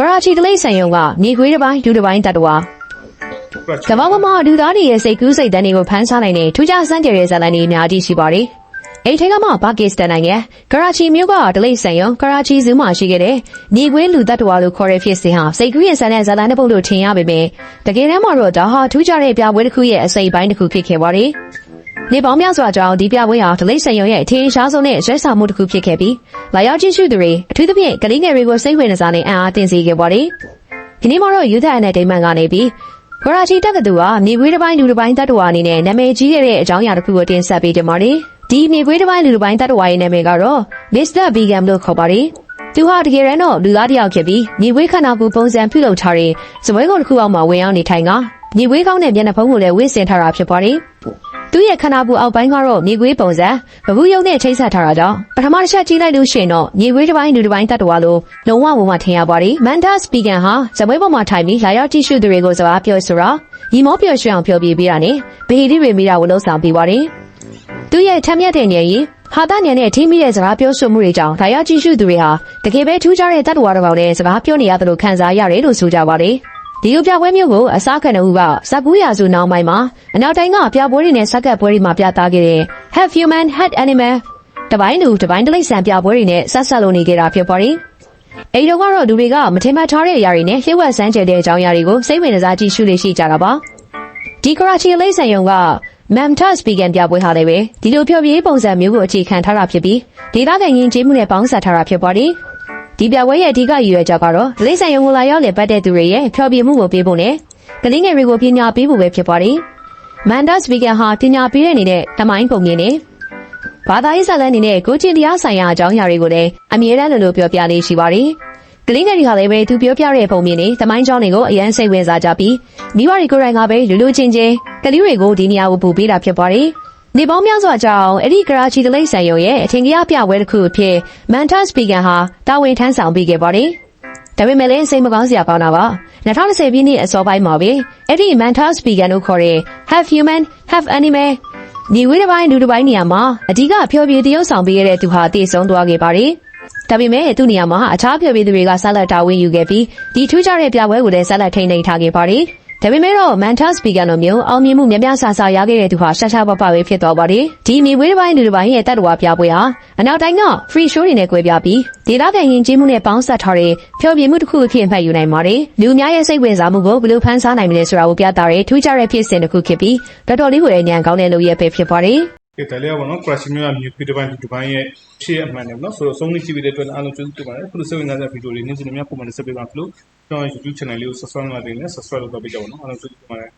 ဂရာချီတလိတ်ဆန်ယုံကမြေခွေးတစ်ပိုင်းဒူတစ်ပိုင်းတတဝါကမ္ဘာပေါ်မှာလူသားတွေရဲ့စိတ်ကူးစိတ်တန်းတွေကိုဖန်ဆားနိုင်တဲ့ထူးခြားစမ်းကြယ်တဲ့ဇာတ်လမ်းတွေအများကြီးရှိပါတယ်။အဲ့ဒီထဲကမှပါကစ္စတန်နိုင်ငံဂရာချီမြို့ကတလိတ်ဆန်ယုံဂရာချီဇူးမှာရှိခဲ့တဲ့မြေခွေးလူတတဝါလို့ခေါ်တဲ့ဖြစ်စဉ်ဟာစိတ်ကူးရင်ဆန်တဲ့ဇာတ်လမ်းတစ်ပုဒ်လို့ထင်ရပေမဲ့တကယ်တမ်းမှာတော့ဒါဟာထူးခြားတဲ့ပြပွဲတစ်ခုရဲ့အစိပ်ပိုင်းတစ်ခုဖြစ်ခဲ့ပါတယ်။ နေပေါင်းများစွာကြောင့်ဒီပြပွဲဟာဒလိတ်ဆန်ရုံရဲ့အထင်ရှားဆုံးနဲ့ရွှဲဆောင်မှုတစ်ခုဖြစ်ခဲ့ပြီးလာရောက်ကြည့်ရှုသူတွေအထူးသဖြင့်ကလေးငယ်တွေကိုစိတ်ဝင်စားနေအံ့အားသင့်စေခဲ့ပါတယ်။ဒီနေ့မှာတော့ယူသက်အနဲ့ဒိမန်ကနေပြီးဂရာချီတက္ကသိုလ်ဟာမြေခွေးတစ်ပိုင်းလူတစ်ပိုင်းတတ်တော်အနေနဲ့နာမည်ကြီးခဲ့တဲ့အကြောင်းအရာတစ်ခုကိုတင်ဆက်ပေးကြပါမယ်။ဒီမြေခွေးတစ်ပိုင်းလူတစ်ပိုင်းတတ်တော်ရဲ့နာမည်ကတော့ Mr. Vegan လို့ခေါ်ပါတယ်။သူဟာတကယ်တမ်းတော့လူသားတစ်ယောက်ဖြစ်ပြီးမြေခွေးခန္ဓာကိုယ်ပုံစံပြုလုပ်ထားတဲ့စပွဲကုန်းတစ်ခုအောက်မှာဝင်ရောက်နေထိုင်ကမြေခွေးကောင်းတဲ့မျက်နှာဖုံးကိုလည်းဝင့်ဆင်ထားတာဖြစ်ပါတယ်။ သူ့ရဲ့ခန္ဓာကိုယ်အောက်ပိုင်းကတော့မြေခွေးပုံစံဘဘူးယုံနဲ့ချိတ်ဆက်ထားတာကြောင့်ပထမတစ်ချက်ကြည့်လိုက်လို့ရှိရင်တော့မြေခွေးတစ်ပိုင်းလူတစ်ပိုင်းတတ်တော်လို့လုံးဝဝမထင်ရပါဘူးမန်ဒါစပီကန်ဟာဇပွဲပေါ်မှာထိုင်ပြီးလာရောက်ကြည့်ရှုသူတွေကိုစကားပြောဆိုတာညီမောပြောရွှင်အောင်ပြောပြပေးတာနဲ့ဗဟိတိတွေမိတာကိုလှုပ်ဆောင်ပေးပါတယ်သူ့ရဲ့ထက်မြက်တဲ့ဉာဏ်ရည်ဟာတာဉာဏ်နဲ့ထိမိတဲ့စကားပြောဆိုမှုတွေကြောင့်လာရောက်ကြည့်ရှုသူတွေဟာတကယ်ပဲထူးခြားတဲ့တတ်တော်တစ်ပေါက်နဲ့စကားပြောနေရတယ်လို့ခံစားရတယ်လို့ဆိုကြပါတယ် ဒီလိုပြပွဲမျိုးကိုအစားခံတဲ့ဦးကဇက်ဘူးရာစုနောက်ပိုင်းမှာအနောက်တိုင်းကပြပွဲတွေနဲ့စက်ကပ်ပွဲတွေမှာပြသခဲ့တဲ့ Half Human Half Animal တပိုင်းလူတပိုင်းတလိမ့်ဆန်ပြပွဲတွေနဲ့ဆက်ဆက်လုပ်နေကြတာဖြစ်ပါတယ်။အဲဒီတော့ကတော့လူတွေကမထင်မှတ်ထားတဲ့အရာတွေနဲ့လျှို့ဝှက်စမ်းကြဲတဲ့အကြောင်းအရာတွေကိုစိတ်ဝင်စားကြည့်ရှုနေရှိကြတာပါ။ဒီကရာချီလိမ့်ဆန်ယုံက Mamtas Vegan ပြပွဲဟာလည်းပဲဒီလိုဖြောပြရေးပုံစံမျိုးကိုအခြေခံထားတာဖြစ်ပြီးဒေသခံရင်းကျေးမှုနဲ့ပေါင်းစပ်ထားတာဖြစ်ပါတယ်။ ဒီပြပွဲရဲ့အဓိကရည်ရွယ်ချက်ကတော့လိမ့်ဆန်ရုံကိုလာရောက်လည်ပတ်တဲ့သူတွေရဲ့ဖျော်ဖြေမှုကိုပေးဖို့နဲ့ကလေးငယ်တွေကိုပညာပေးဖို့ပဲဖြစ်ပါတယ်။မန်ဒါစ်ဗီဂန်ဟာပညာပေးတဲ့အနေနဲ့တမိုင်းပုံမြင်နေဘာသာရေးဇာတ်လမ်းအနေနဲ့ကိုချင်းတရားဆိုင်ရာအကြောင်းအရာတွေကိုလည်းအမြဲတမ်းလိုလိုပြောပြနေရှိပါတယ်။ကလေးငယ်တွေကလည်းပဲသူပြောပြတဲ့ပုံမြင်နေတမိုင်းကြောင်းတွေကိုအရန်စိတ်ဝင်စားကြပြီးမိဘတွေကိုယ်တိုင်ကပဲလူလူချင်းချင်းကလေးတွေကိုဒီနေရာကိုပူပေးတာဖြစ်ပါတယ်။ နေပေါင်းများစွာကြောင့်အဲ့ဒီကရာချီတလိပ်ဆန်ရုံရဲ့အထင်ကြီးပြပွဲတစ်ခုအဖြစ်မန်တာစပီကန်ဟာတာဝန်ထမ်းဆောင်ပေးခဲ့ပါတယ်။ဒါပေမဲ့လည်းစိတ်မကောင်းစရာကောင်းတာပါ2020ပြည့်နှစ်အစောပိုင်းမှာပဲအဲ့ဒီမန်တာစပီကန်တို့ခေါ်တဲ့ half human half animal ညီဝေးတစ်ပိုင်းလူတစ်ပိုင်းနေရာမှာအဓိကဖျော်ဖြေတရုပ်ဆောင်ပေးခဲ့တဲ့သူဟာတည်ဆုံးသွားခဲ့ပါတယ်။ဒါပေမဲ့သူ့နေရာမှာအခြားဖျော်ဖြေသူတွေကဆက်လက်တာဝန်ယူခဲ့ပြီးဒီထူးခြားတဲ့ပြပွဲကိုလည်းဆက်လက်ထိန်းသိမ်းထားခဲ့ပါတယ်။ ဒါပေမဲ့တော့ Mantas Speaker လိုမျိုးအောင်မြင်မှုများများဆာဆာရခဲ့တဲ့သူဟာရှာရှာပပပဲဖြစ်သွားပါတယ်။ဒီမြေဝေးတစ်ပိုင်းလူတစ်ပိုင်းရဲ့တတ်တော်ပြပွဲဟာအနောက်တိုင်းက free show တွေနဲ့꿰ပြပြီးဒေသခံရင်ကျေးမှုနဲ့ပေါင်းစပ်ထားတဲ့ဖျော်ဖြေမှုတစ်ခုအဖြစ်မှတ်ယူနိုင်ပါတယ်။လူအများရဲ့စိတ်ဝင်စားမှုကိုဘယ်လိုဖန်ဆားနိုင်မလဲဆိုတာကိုပြသတဲ့ထူးခြားတဲ့ဖြစ်စဉ်တစ်ခုဖြစ်ပြီးတော်တော်လေးကိုလည်းညံကောင်းတဲ့လုပ်ရပဲဖြစ်ပါတယ်။ ကဲဒါလေးကပေါ့နော် crash မျိုးကမြေခွေးတစ်ပိုင်းဒီပိုင်းရဲ့ရှေ့အမှန်တယ်ပေါ့နော်ဆိုတော့ဆုံးနေကြည့်ပြီးတဲ့အတွက်အားလုံးကျေးဇူးတင်ပါတယ်ခုလိုစိတ်ဝင်စားတဲ့ဗီဒီယိုတွေနေ့စဉ်များပုံမှန်တက်ဆက်ပေးပါမလို့ကျွန်တော် YouTube channel လေးကို subscribe လုပ်နေတယ် subscribe လုပ်တော့ပေးကြပါဦးနော်အားလုံးကျေးဇူးတင်ပါတယ်